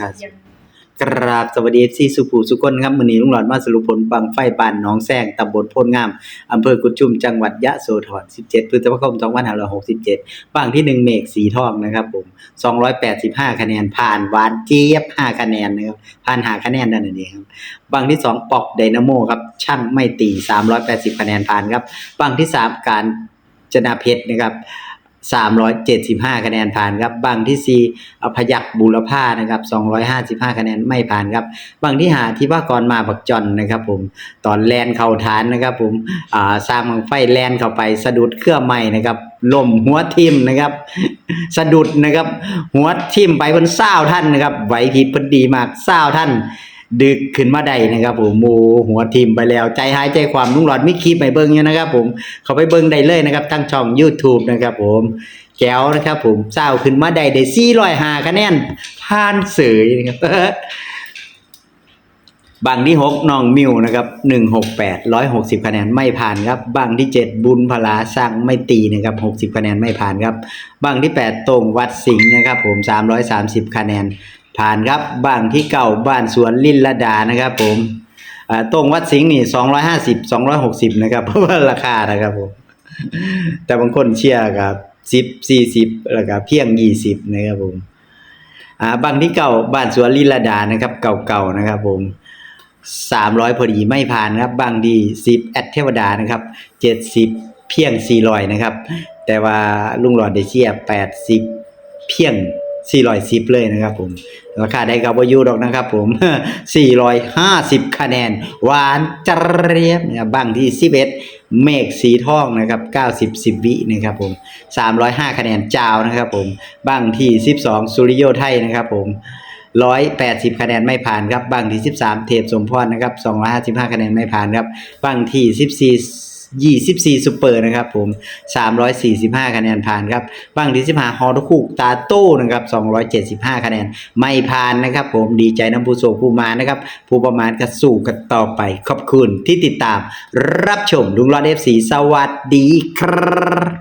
ครับกราบสวัสดีซีสุภูสุคนครับมือนี้ลุงหลอดมาสรุปผลบังไฟปานหนองแซงตำบลโพนงาม อำเภอกุดชุมจังหวัดยะโสธร 17 พฤษภาคม 2567บางที่ 1 เมฆสีทองนะครับผม 285 คะแนนผ่านวานเจี๊ยบ 5 คะแนนนะครับผ่าน5คะแนนนั่นเองครับบางที่ 2 ปอกไดนาโมครับช่างไม่ตี 380 คะแนนผ่านครับบางที่ 3 การจนาเพชรนะครับ 375 คะแนนผ่านครับบางที่4อพยักบูรพานะครับ 255 คะแนนไม่ผ่านครับบางที่หาที่ว่ากรมาบักจอนนะครับผมตอนแลนเข้าฐานนะครับผมอ่าสร้างบังไฟแลนเข้าไปสะดุดเครื่องใหม่นะครับล่มหัวทิมนะครับ สะดุดนะครับ หัวทิมไปบนเศร้าท่านนะครับไหวพริบเพอดีมากเศร้าท่าน ดึกขึ้นมาได้นะครับผมโมหัวทิมไปแล้ว ใจหายใจความลุงหลอดมิคลิปไปเบิ่งอยู่ยนะครับ ผมเขาไปเบิ่งได้เลยนะครับทั้งช่อง YouTube นะครับผมแก้วนะครับผมเศร้าขึ้นมาได้ได้405คะแนนผ่านเสยนะครับบางที่หกน้องมิวนะครับหนึ่งหกแปดร้อยหกสิบคะแนนไม่ผ่านครับ บางที่เจ็ดบุญพลาสร้างไม่ตีนะครับหกสิบคะแนนไม่ผ่านครับ บางที่แปดตรงวัดสิงห์นะครับ ผมสามร้อยสามสิบคะแนน ผ่านครับบางที่เก่าบ้านสวนลินละดานะครับ ผมตรงวัดสิงห์นี่สองร้อยห้าสิบสองร้อยหกสิบนะครับ เพราะว่าราคานะครับผม แต่บางคนเชียร์กับสิบสี่สิบแล้วก็เพียงยี่สิบนะครับผมอ่าบางที่เก่าบ้านสวนลินละดานะครับ เก่าๆนะครับ ผมสามร้อยพอดีไม่ผ่านครับบางดีสิบแอดเทวดานะครับเจ็ดสิบเพียงสี่ร้อยนะครับ แต่ว่าลุงหลอดได้เชียแปดสิบเพียง สี่ร้อยสิบเลยนะครับผม ราคาได้กับวายุดอกนะครับผมสี่ร้อยห้าสิบคะแนน หวานจเรียบนะครับางที่สิบเอ็ดเมฆสีทองนะครับเก้าสิบสิบวินะครับผมสามร้อยห้าคะแนนจาวนะครับผมบางที่สิบสองสุริโยไทยนะครับผมร้อยแปดสิบคะแนนไม่ผ่านครับบางที่สิบสามเทพสมพรนะครับสองร้อยห้าสิบห้าคะแนนไม่ผ่านครับบางที่สิบสี่ ยี่สิบสี่ซูเปอร์นะครับผมสามร้อยสี่สิบห้าคะแนนผ่านครับบางที่สิบห้าฮอตคูกตาโต้นะครับสองร้อยเจ็ดสิบห้าคะแนนไม่ผ่านนะครับผมดีใจน้ำผู้โศกผู้มานะครับ ผู้ประมาณก็สู้กันต่อไป ขอบคุณที่ติดตามรับชมลุงรอดเอฟซีสวัสดีครับ